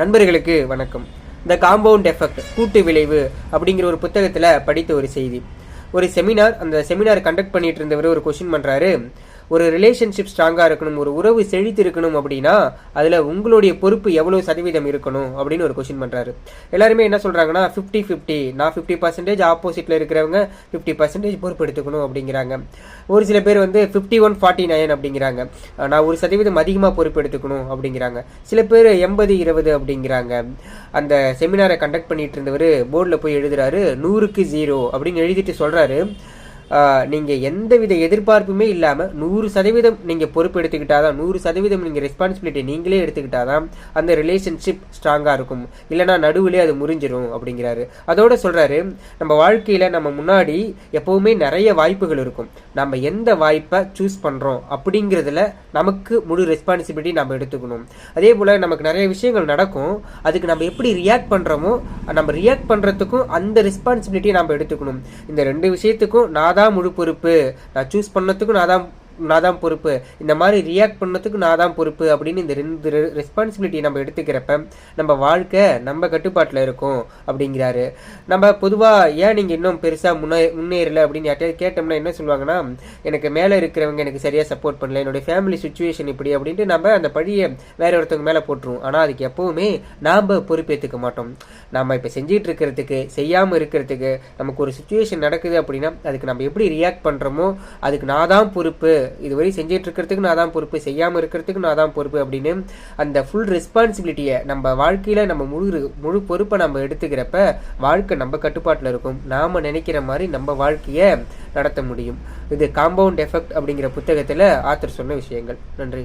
நண்பர்களுக்கு வணக்கம். த compound effect கூட்டு விளைவு அப்படிங்கிற ஒரு புத்தகத்தில் படித்த ஒரு செய்தி. ஒரு செமினார் அந்த செமினார் கண்டக்ட் பண்ணிட்டு இருந்தவர் ஒரு கொஷின் பண்ணுறாரு ஒரு ரிலேஷன்ஷிப் ஸ்ட்ராங்காக இருக்கணும் ஒரு உறவு செழித்து இருக்கணும் அப்படின்னா அதில் உங்களுடைய பொறுப்பு எவ்வளோ சதவீதம் இருக்கணும் அப்படின்னு ஒரு கொஷின் பண்ணுறாரு எல்லாருமே என்ன சொல்கிறாங்கன்னா ஃபிஃப்டி ஃபிஃப்டி நான் ஃபிஃப்டி பர்சன்டேஜ் ஆப்போசிட்டில் இருக்கிறவங்க ஃபிஃப்டி பர்சன்டேஜ் பொறுப்பு எடுத்துக்கணும் அப்படிங்கிறாங்க. ஒரு சில பேர் வந்து ஃபிஃப்டி ஒன் ஃபார்ட்டி நைன் அப்படிங்கிறாங்க நான் ஒரு சதவீதம் அதிகமாக பொறுப்பு எடுத்துக்கணும் அப்படிங்கிறாங்க. சில பேர் எண்பது இருபது அப்படிங்கிறாங்க. அந்த செமினாரை கண்டக்ட் பண்ணிட்டு இருந்தவர் போர்டில் போய் எழுதுறாரு நூறுக்கு ஜீரோ அப்படின்னு எழுதிட்டு சொல்கிறாரு நீங்கள் எந்தவித எதிர்பார்ப்புமே இல்லாமல் நூறு சதவீதம் நீங்கள் பொறுப்பு எடுத்துக்கிட்டாதான் நூறு சதவீதம் நீங்கள் ரெஸ்பான்சிபிலிட்டி நீங்களே எடுத்துக்கிட்டால் தான் அந்த ரிலேஷன்ஷிப் ஸ்ட்ராங்காக இருக்கும். இல்லைனா நடுவுலே அது முறிஞ்சிரும் அப்படிங்கிறாரு. அதோட சொல்கிறாரு நம்ம வாழ்க்கையில் நம்ம முன்னாடி எப்போவுமே நிறைய வாய்ப்புகள் இருக்கும். நம்ம எந்த வாய்ப்பை சூஸ் பண்ணுறோம் அப்படிங்கிறதுல நமக்கு முழு ரெஸ்பான்சிபிலிட்டி நம்ம எடுத்துக்கணும். அதே போல் நமக்கு நிறைய விஷயங்கள் நடக்கும். அதுக்கு நம்ம எப்படி ரியாக்ட் பண்ணுறோமோ நம்ம ரியாக்ட் பண்ணுறதுக்கும் அந்த ரெஸ்பான்சிபிலிட்டியை நம்ம எடுத்துக்கணும். இந்த ரெண்டு விஷயத்துக்கும் நான் தான் முழு பொறுப்பு. நான் சூஸ் பண்ணதுக்கும் நான் தான் நான் தான் பொறுப்பு. இந்த மாதிரி ரியாக்ட் பண்ணதுக்கு நான் தான் பொறுப்பு அப்படின்னு இந்த ரெண்டு ரெஸ்பான்சிபிலிட்டியை நம்ம எடுத்துக்கிறப்ப நம்ம வாழ்க்கை நம்ம கட்டுப்பாட்டில் இருக்கும் அப்படிங்கிறாரு. நம்ம பொதுவாக ஏன் நீங்கள் இன்னும் பெருசாக முன்னே முன்னேறலை அப்படின்னு யார்ட்டையாவது கேட்டோம்னா என்ன சொல்லுவாங்கன்னா எனக்கு மேலே இருக்கிறவங்க எனக்கு சரியாக சப்போர்ட் பண்ணல என்னுடைய ஃபேமிலி சுச்சுவேஷன் இப்படி அப்படின்ட்டு நம்ம அந்த பழியை வேற ஒருத்தவங்க மேலே போட்டுருவோம். ஆனால் அதுக்கு எப்போவுமே நாம் பொறுப்பேற்றுக்க மாட்டோம். நம்ம இப்போ செஞ்சிட்டு இருக்கிறதுக்கு செய்யாமல் இருக்கிறதுக்கு நமக்கு ஒரு சுச்சுவேஷன் நடக்குது அப்படின்னா அதுக்கு நம்ம எப்படி ரியாக்ட் பண்ணுறோமோ அதுக்கு நான் தான் பொறுப்பு இதுவரை செஞ்சிட்டு இருக்கிறதுக்கு நான் தான் பொறுப்பு செய்யாமல் இருக்கிறதுக்கு நான் தான் பொறுப்பு அப்படின்னு அந்த ஃபுல் ரெஸ்பான்சிபிலிட்டியை நம்ம வாழ்க்கையில் நம்ம முழு முழு பொறுப்பை நம்ம எடுத்துக்கிறப்ப வாழ்க்கை நம்ம கட்டுப்பாட்டில் இருக்கும். நாம் நினைக்கிற மாதிரி நம்ம வாழ்க்கையை நடத்த முடியும். இது காம்பவுண்ட் எஃபெக்ட் அப்படிங்கிற புத்தகத்தில் ஆத்தர் சொன்ன விஷயங்கள். நன்றி.